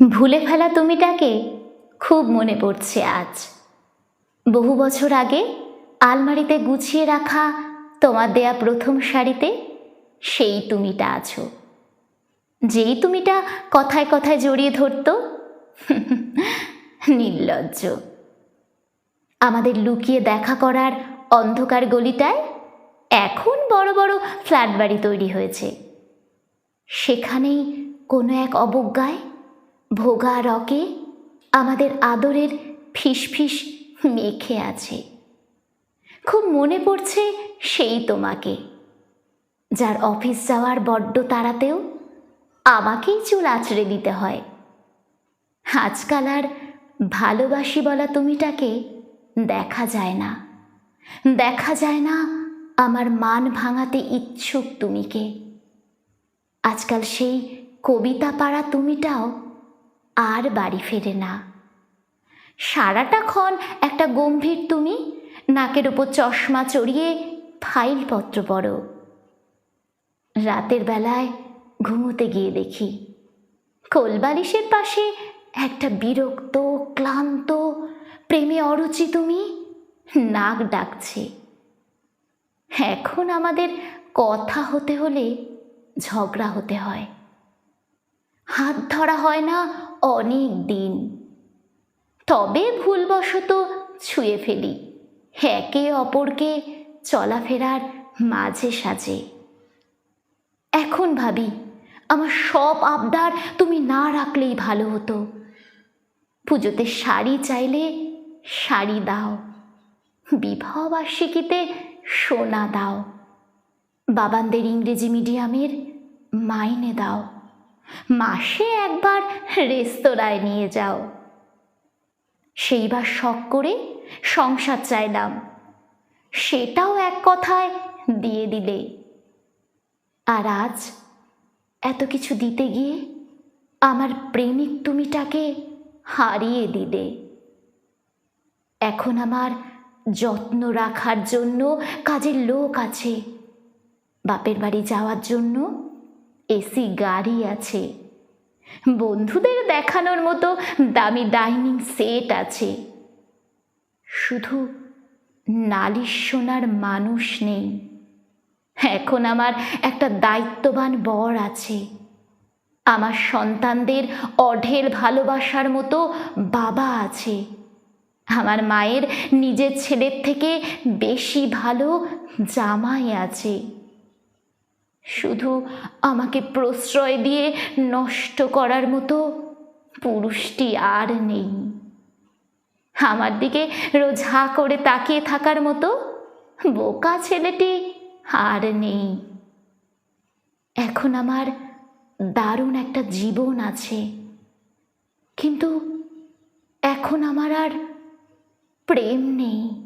ভুলে ফেলা তুমিটাকে খুব মনে পড়ছে আজ। বহু বছর আগে আলমারিতে গুছিয়ে রাখা তোমার দেয়া প্রথম শাড়িতে সেই তুমিটা আছো। যেই তুমিটা কথায় কথায় জড়িয়ে ধরত, নির্লজ্জ। আমাদের লুকিয়ে দেখা করার অন্ধকার গলিটায় এখন বড় বড় ফ্ল্যাট বাড়ি তৈরি হয়েছে। সেখানেই কোনো এক অবজ্ঞায় ভোগা রকে আমাদের আদরের ফিসফিস মেখে আছে। খুব মনে পড়ছে সেই তোমাকে, যার অফিস যাওয়ার বড্ড তাড়াতেও আমাকেই চুল আঁচড়ে দিতে হয়। আজকাল আর ভালোবাসি বলা তুমিটাকে দেখা যায় না। দেখা যায় না আমার মান ভাঙাতে ইচ্ছুক তুমিকে। আজকাল সেই কবিতা পাড়া তুমিটাও আর বাড়ি ফেরে না। সারাটা ক্ষণ একটা গম্ভীর তুমি নাকের ওপর চশমা চড়িয়ে ফাইলপত্র পড়ো। রাতের বেলায় ঘুমোতে গিয়ে দেখি, কোলবালিশের পাশে একটা বিরক্ত, ক্লান্ত, প্রেমে অরুচি তুমি নাক ডাকছে। এখন আমাদের কথা হতে হলে ঝগড়া হতে হয়। হাত ধরা হয় না অনেক দিন তবে ভুলবশত ছুঁয়ে ফেলি। একে অপরকে চলাফেরার মাঝে সাজে এখন ভাবি, আমার সব আবদার তুমি না রাখলেই ভালো হতো। পুজোতে শাড়ি চাইলে শাড়ি দাও, বিবাহ বার্ষিকীতে সোনা দাও, বাবানদের ইংরেজি মিডিয়ামের মাইনে দাও। মাসে একবার রেস্তোরাঁয় নিয়ে যাও। সেইবার শখ করে সংসার চাইলাম। সেটাও এক কথায় দিয়ে দিলে। আর আজ এত কিছু দিতে গিয়ে আমার প্রেমিক তুমিটাকে হারিয়ে দিলে। এখন আমার যত্ন রাখার জন্য কাজের লোক আছে। বাপের বাড়ি যাওয়ার জন্য এসি গাড়ি আছে। বন্ধুদের দেখানোর মতো দামি ডাইনিং সেট আছে। শুধু নালিশ শোনার মানুষ নেই। এখন আমার একটা দায়িত্ববান বর আছে। আমার সন্তানদের অঢেল ভালোবাসার মতো বাবা আছে। আমার মায়ের নিজের ছেলের থেকে বেশি ভালো জামাই আছে। শুধু আমাকে প্রশ্রয় দিয়ে নষ্ট করার মতো পুরুষটি আর নেই। আমার দিকে রোজ করে তাকিয়ে থাকার মতো বোকা ছেলেটি আর নেই। এখন আমার দারুণ একটা জীবন আছে। কিন্তু এখন আমার আর প্রেম নেই।